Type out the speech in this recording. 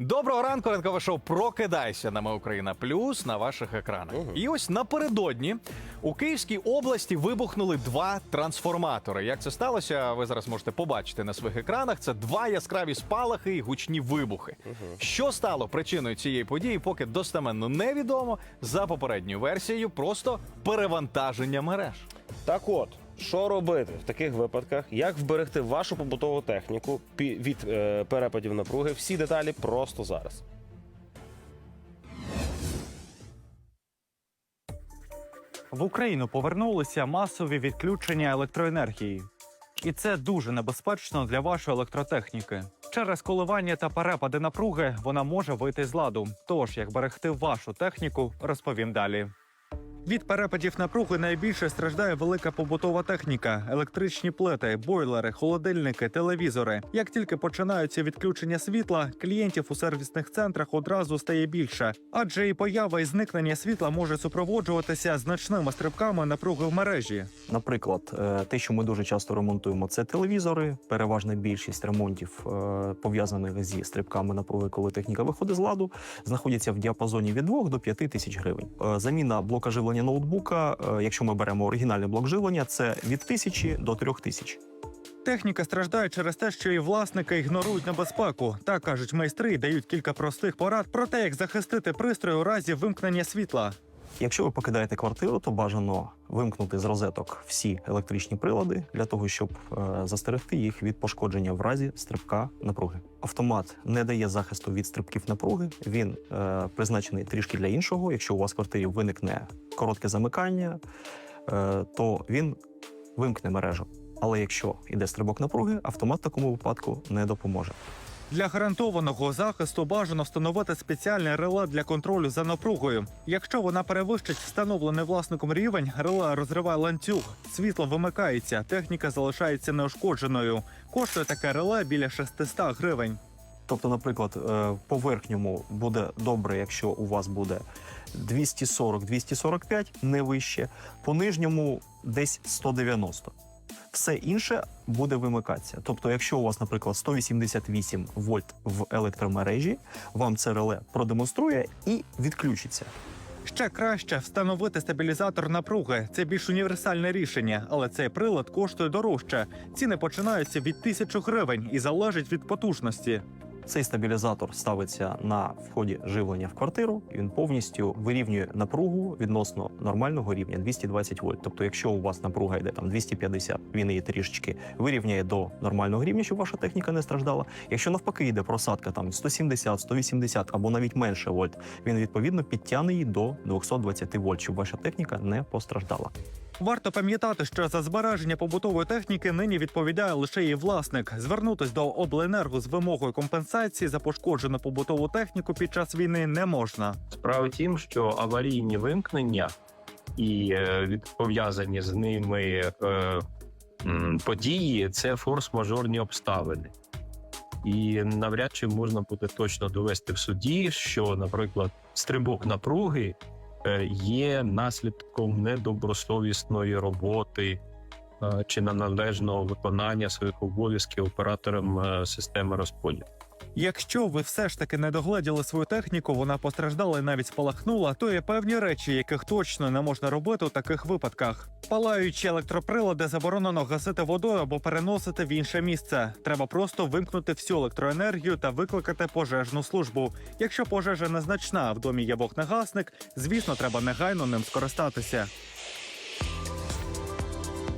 Доброго ранку, ранкове шоу Прокидайся на Ми Україна Плюс на ваших екранах. І ось напередодні у Київській області вибухнули два трансформатори. Як це сталося, ви зараз можете побачити на своїх екранах. Це два яскраві спалахи і гучні вибухи. Що стало причиною цієї події, поки достеменно невідомо. За попередньою версією, просто перевантаження мереж. Так от, що робити в таких випадках? Як вберегти вашу побутову техніку від е, перепадів напруги? Всі деталі просто зараз. В Україну повернулися масові відключення електроенергії. І це дуже небезпечно для вашої електротехніки. Через коливання та перепади напруги вона може вийти з ладу. Тож, як берегти вашу техніку, розповім далі. Від перепадів напруги найбільше страждає велика побутова техніка: електричні плити, бойлери, холодильники, телевізори. Як тільки починаються відключення світла, клієнтів у сервісних центрах одразу стає більше, адже і поява і зникнення світла може супроводжуватися значними стрибками напруги в мережі. Наприклад, е, те, що ми дуже часто ремонтуємо, це телевізори. Переважна більшість ремонтів е, пов'язаних зі стрибками напруги, коли техніка виходить з ладу, знаходяться в діапазоні від 2 до 5 тисяч гривень. Е, Заміна блока живлення ноутбука, е, якщо ми беремо оригінальний блок живлення, це від 1000 до 3000. Техніка страждає через те, що і власники ігнорують небезпеку. Так кажуть майстри дають кілька простих порад про те, як захистити пристрої у разі вимкнення світла. Якщо ви покидаєте квартиру, то бажано вимкнути з розеток всі електричні прилади для того, щоб е, застерегти їх від пошкодження в разі стрибка напруги. Автомат не дає захисту від стрибків напруги. Він е, призначений трішки для іншого. Якщо у вас в квартирі виникне коротке замикання, е, то він вимкне мережу. Але якщо йде стрибок напруги, автомат в такому випадку не допоможе. Для гарантованого захисту бажано встановити спеціальне реле для контролю за напругою. Якщо вона перевищить встановлений власником рівень, реле розриває ланцюг, світло вимикається, техніка залишається неушкодженою. Коштує таке реле біля 600 гривень. Тобто, наприклад, е, по верхньому буде добре, якщо у вас буде 240-245, не вище, по нижньому десь 190. Все інше буде вимикатися. Тобто, якщо у вас, наприклад, 188 вольт в електромережі, вам це реле продемонструє і відключиться. Ще краще встановити стабілізатор напруги. Це більш універсальне рішення, але цей прилад коштує дорожче. Ціни починаються від тисячу гривень і залежать від потужності. Цей стабілізатор ставиться на вході живлення в квартиру. Він повністю вирівнює напругу відносно нормального рівня 220 вольт. Тобто, якщо у вас напруга йде там 250, він її трішечки вирівняє до нормального рівня, щоб ваша техніка не страждала. Якщо навпаки йде просадка там 170, 180 або навіть менше вольт, він відповідно підтягне її до 220 вольт, щоб ваша техніка не постраждала. Варто пам'ятати, що за збереження побутової техніки нині відповідає лише її власник. Звернутись до обленерго з вимогою компенсації за пошкоджену побутову техніку під час війни не можна. Справа тім, що аварійні вимкнення і е, пов'язані з ними е, події це форс-мажорні обставини. І навряд чи можна буде точно довести в суді, що, наприклад, стрибок напруги є наслідком недобросовісної роботи е, чи неналежного виконання своїх обов'язків оператором е, системи розподілу. Якщо ви все ж таки не догледіли свою техніку, вона постраждала і навіть спалахнула, то є певні речі, яких точно не можна робити у таких випадках. Палаючі електроприлади заборонено гасити водою або переносити в інше місце. Треба просто вимкнути всю електроенергію та викликати пожежну службу. Якщо пожежа незначна, а в домі є вогнегасник, звісно, треба негайно ним скористатися.